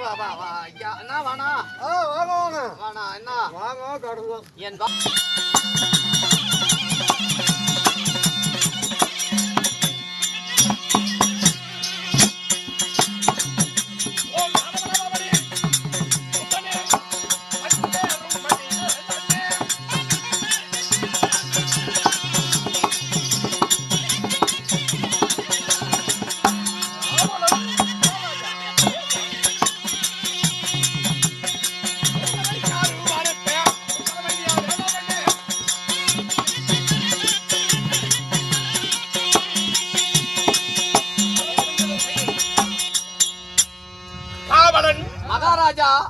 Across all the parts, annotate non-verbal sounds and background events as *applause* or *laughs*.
வா வா என்ன வாணா வாங்க வாங்க. என்ன வாங்க கடலும் என்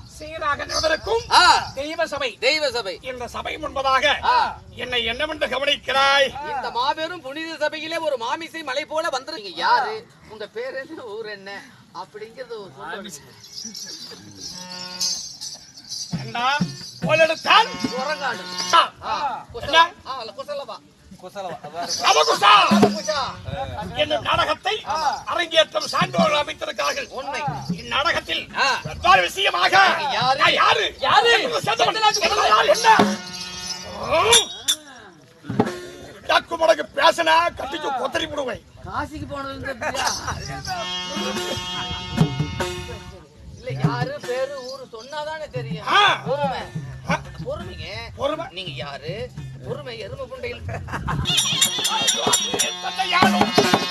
சீராக நடந்திருக்கும் ஆ, தெய்வ சபை தெய்வ சபை இந்த சபை முன்பதாக. என்னை என்னவென்று கவனிக்கிறாய்? இந்த மாபெரும் புனித சபையிலே ஒரு மாமிசை மலை போல வந்திருக்கீங்க. யாரு? உங்க பேர் என்ன? ஊர் என்ன? அப்படிங்கறது ஒரு குரங்காடு? குசல ஆ, இல்ல, குசலவா? அவகுசா குசா. என்னும் நாடகத்தை அரங்கேற்றம் சான்றோர்கள் அமைத்திருக்கிறார்கள். உண்மை. இந்நாடகத்தில். வெவ்வேறு விஷயமாக யாரு? யாரு? என்ன? டக்கு முடக்கு பேசினா கட்டிச்சு கொத்தரி விடுவேன் காசிக்கு போனது? இல்ல யாரு பேரு ஊரு சொன்னாதானே தெரியும். பொறுமை. பொறுமைங்க. பொறுமை. நீங்க யாரு? பொறுமை எருமை புண்டையில் *laughs*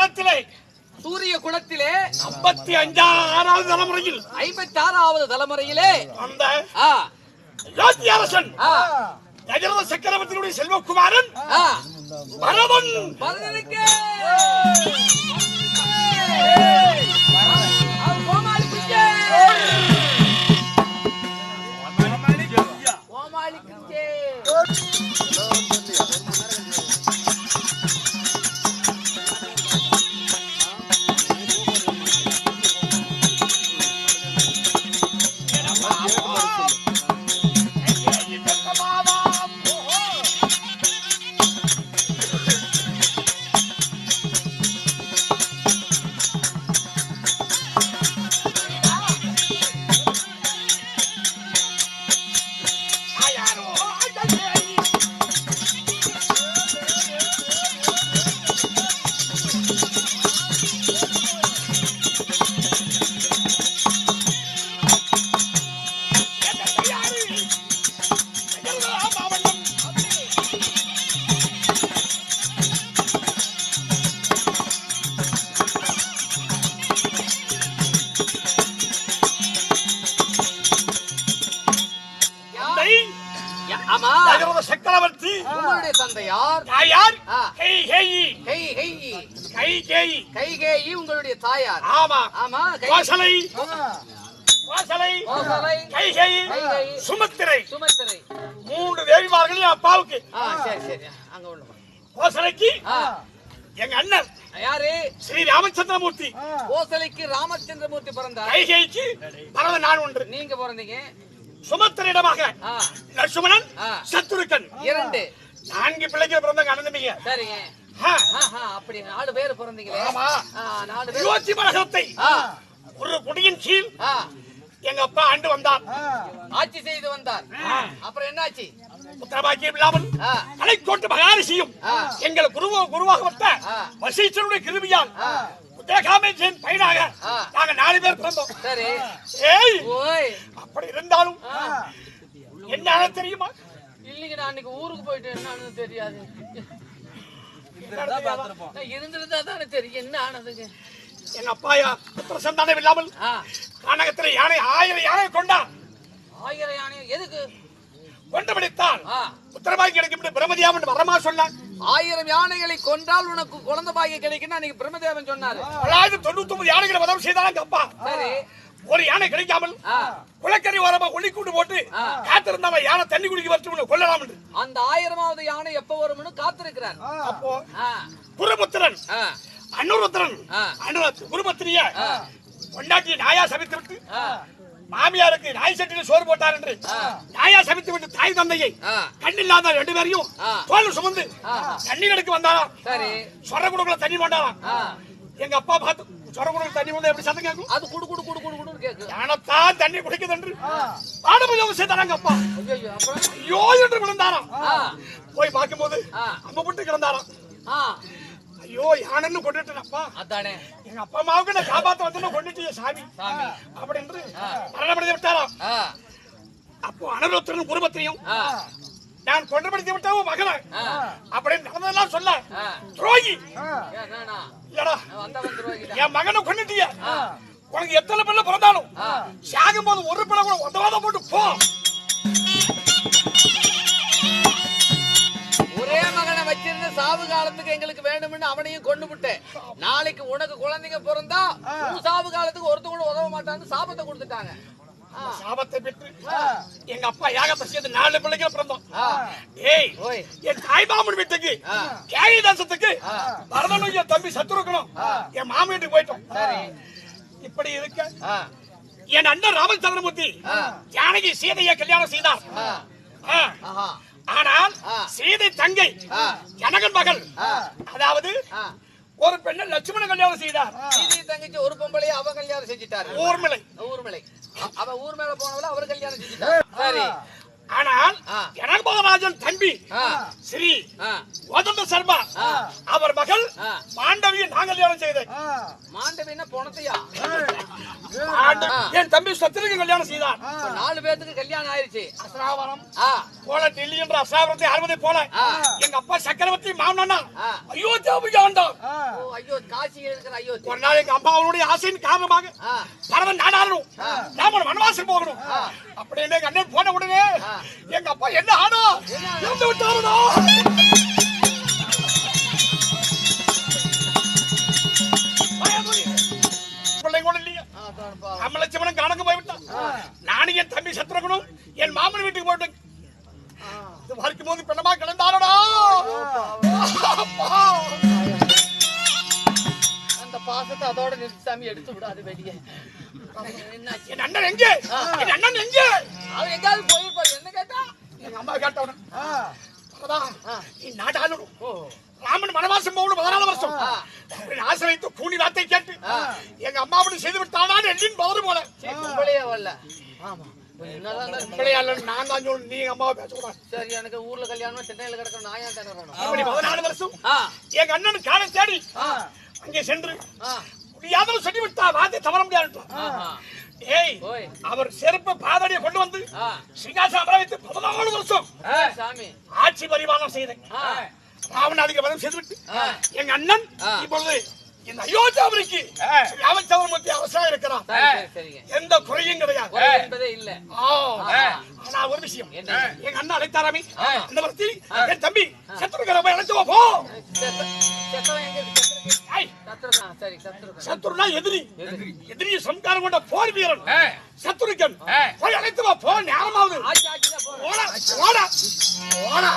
சூரிய குலத்திலே சூரிய குலத்திலே ஐம்பத்தி அஞ்சாறாவது தலைமுறையில். ஐம்பத்தி ஆறாவது தலைமுறையிலே அந்த அரசன் கஜரத சக்கரவர்த்தியுடைய செல்வகுமாரன் ஆ, பரவன் பரதனுக்கு! கை கை கேய் கைகேயி உங்களுடைய தாயார். ஆமா. ஆமா கோசலை கோசலை கைகேயி, சுமத்திரை. சுமத்திரை. மூன்று தேவிமார்களையும் அப்பாவுக்கு. சரி சரி. அங்க உள்ள கோசலைக்கு எங்க அண்ணன். யாரு? ஸ்ரீ ராமச்சந்திரமூர்த்தி. கோசலைக்கு ராமச்சந்திரமூர்த்தி பிறந்தார். கைகைக்கு பரத நான் ஒன்று. நீங்க பிறந்தீங்க. சுமத்திரிடமாக லட்சுமணன். சத்துருக்கன். இரண்டு. நான்கு பிள்ளைகள் பிறந்தாங்க அண்ணன் தம்பிங்க. சரிங்க. அப்படி நாலு பேர் பிறந்தீங்களே. ஆமா. நாலு பேர். யோசி மரகத்தை ஒரு குடியின் கீழ் எங்க அப்பா ஆண்டு வந்தார். ஆட்சி செய்து வந்தார். அப்புறம் என்னாச்சு? புத்திரபாக்கியம் இல்லாமல் ஆ, கலைக்கோட்டு மகாரிஷியும். எங்களை குருவ குருவாக வந்த. உத்தரகாமேஜின் பையனாக ஆ. நாங்க நாலு பேர் பிறந்தோம். சரி. ஏய் ஓய். அப்படி இருந்தாலும் ஆ, என்ன தெரியுமா? இல்லைங்க நான் அன்னைக்கு ஊருக்கு போயிட்டு என்னன்னு தெரியாது. இருந்திருந்தா தானே தெரியும். என்ன ஆனதுங்க? எங்க அப்பாயா புத்திர சந்தானம் இல்லாமல் கானகத்தில் யானை ஆயிரம் யானை கொண்டான் ஆயிரம் யானை எதுக்கு? கொண்டு பிடித்தான் ஆ, உத்தரபாக்கி கிடைக்கும் பிரமதியாம் என்று வரமா சொன்னான். ஆயிரம் யானைகளை கொன்றால் உனக்கு குழந்தை பாக்கியம் கிடைக்கும் அன்னைக்கு பிரம்மதேவன் சொன்னாரு. தொண்ணூத்தி ஒன்பது யானைகளை வதம் செய்தாங்க எங்க அப்பா. சரி. ஒரு யானை கிடைக்காமல் குளக்கரை ஓரமா ஒளி கூண்டு போட்டு. காத்திருந்தவன் யானை தண்ணி குடிக்க வரட்டும் கொள்ளலாம் என்று. அந்த ஆயிரமாவது யானை எப்ப வரும்னு காத்திருக்கிறார். அப்போ குருபுத்திரன் அனுருத்திரன் குருபத்திரிய ஆ. கொண்டாட்டி நாயா சபித்து விட்டு மாமியாருக்கு நாய் சட்டியில் சோறு போட்டார் என்று நாயா சபித்து விட்டு தாய் தந்தையை கண்ணில்லாத ரெண்டு பேரையும். தோல் சுமந்து ஆ. தண்ணி எடுக்க வந்தாராம் சரி. குடுக்கல தண்ணி கொண்டாராம் எங்க அப்பா பார்த்து சொர குடுக்கல தண்ணி வந்து எப்படி சத்தம் கேட்கும்? அது குடு குடு குடு குடு குடுன்னு கேக்கு யானத்தான் தண்ணி குடிக்குது என்று ஆடமும் செய்தாராங்க அப்பா ஐயோ என்று விழுந்தாராம். போய் பார்க்கும்போது. அம்மா விட்டு கிடந்தாராம். ஐயோ யானன்னு கொண்டுட்டேனப்பா. அதானே. எங்க அப்பா அம்மாவுக்கு நான் காப்பாத்த வந்து கொண்டுட்டிய சாமி. அப்படின்னு மரணப்படுத்தி விட்டாராம். அப்போ அனருத்தரன் குடும்பத்தையும் நான் கொண்டுபடுத்தி விட்டவன் மகனை அப்படின்னு நடந்ததெல்லாம் சொல்ல. துரோகி? இல்லடா. என் மகனை கொண்டுட்டிய உனக்கு எத்தனை பிள்ளை பிறந்தாலும் சாகும் போது ஒரு பிள்ளை கூட உதவாத போட்டு போ. ஒரே மகனை வச்சிருந்த சாவு காலத்துக்கு எங்களுக்கு வேணும்னு அவனையும் கொண்டு விட்டேன். நாளைக்கு உனக்கு குழந்தைங்க பிறந்தா சாவு காலத்துக்கு ஒருத்தன் கூட உதவ மாட்டான்னு சாபத்தை கொடுத்துட்டாங்க. சாபத்தை பெற்று எங்க அப்பா யாகத்தை சேர்ந்து நாலு பிள்ளைகள் பிறந்தோம். ஏய். என் தாய் மாமன் வீட்டுக்கு ஆ. கேகி தேசத்துக்கு பரதனும் என் தம்பி சத்துருக்கணும் என் மாமன் வீட்டுக்கு போயிட்டோம் இப்படி இருக்க என் அண்ணன் ராமச்சந்திரமூர்த்தி ஜானகி சீதையை கல்யாணம் செய்தார். ஆனால். சீதை தங்கை. ஜனகன் மகள். அதாவது. ஒரு பெண்ணை லட்சுமண கல்யாணம் செய்தார். சீதை தங்கச்சி ஒரு பொம்பளைய அவ கல்யாணம் செஞ்சுட்டாரு. ஊர்மிளை ஊர்மலை. அ- அவ ஊர் மேல போனவள அவர் கல்யாணம் செஞ்சுட்டாரு. சரி. ஆனால் ஆ. ஜனகமகாராஜன் தம்பி ஸ்ரீ கோதண்ட சர்மா அவர் மகள். மாண்டவியை நான் கல்யாணம் செய்தேன். மாண்டவின்னா பொணத்தையா? ஆண்டு- என் தம்பி சத்திரிக்கு கல்யாணம் செய்தார். இப்ப நாலு பேத்துக்கு கல்யாணம் ஆயிருச்சு. அசராவரம் போல டெல்லி என்ற அசராவரத்தை அறுபதை போல. எங்க அப்பா சக்கரவர்த்தி மாமனா. ஐயோ தேவி ஆண்டார் ஓ ஐயோ காசியில் இருக்கிற ஐயோ. ஒரு நாள் எங்க அம்மா அவனுடைய ஆசையின் காரணமாக ஆ, பரவன் நாடாளணும் நாம வனவாசம் போகணும். அப்படின்னு எங்க அண்ணன் போன உடனே எங்க அப்பா என்ன ஆனா? இறந்து விட்டாருடா. அம்மலட்சுமணன் போய்விட்டான் நானும் என் தம்பி சத்ருகனும் என் மாமன் வீட்டுக்கு போயிட்டேன் பார்க்கும் போது பின்னமா கிடந்தாரடா. அந்த பாசத்தை அதோட நிறுத்தாம எடுத்து விடாது வெளியே. என் அண்ணன் எங்கே? என் அண்ணன் நாடாளணும் ஓ ராமன் வனவாசம் போகணும் பதினாலு வருஷம். ஆசை வைத்து கூணி வார்த்தை கேட்டு எங்க அம்மா அப்படி செய்து விட்டானான்னு எல்லின் பதறு போல. பொம்பளையே வரல. ஆமா. நான் தான் நீ எங்க அம்மாவை பேசக்கூடாது. சரி எனக்கு ஊர்ல கல்யாணம் சென்னையில கிடக்கணும் நான் ஏன் அப்படி பதினாலு வருஷம். எங்க அண்ணன் காலை தேடி அங்கே சென்று முடியாதவன் சொல்லி விட்டா வார்த்தை தவற முடியாது. ஏய் ஓய் அவர் செருப்பு பாதடியை கொண்டு வந்து சிங்காசனம் அமர வைத்து பதினாலு வருஷம் ஆட்சி பரிமாணம் செய்தேன். ராவணாதிக்க வதம் செய்துவிட்டு. எங்க அண்ணன். இப்பொழுது இந்த அயோத்தியாவிற்கு ராமச்சந்திரமூர்த்தி அரசா இருக்கிறான் எந்த குறையும் கிடையாது. ஆனா ஒரு விஷயம். என்ன? எங்க அண்ணா அழைத்தாராமே. அந்த வரத்தில் என் தம்பி சத்ருனா எதிரி. எதிரி. எதிரிய சம்காரம் கொண்ட போர் வீரன். சத்ருக்கன் போய் அழைத்து வா போ போறேன் ஓடா ஓடா ஓடா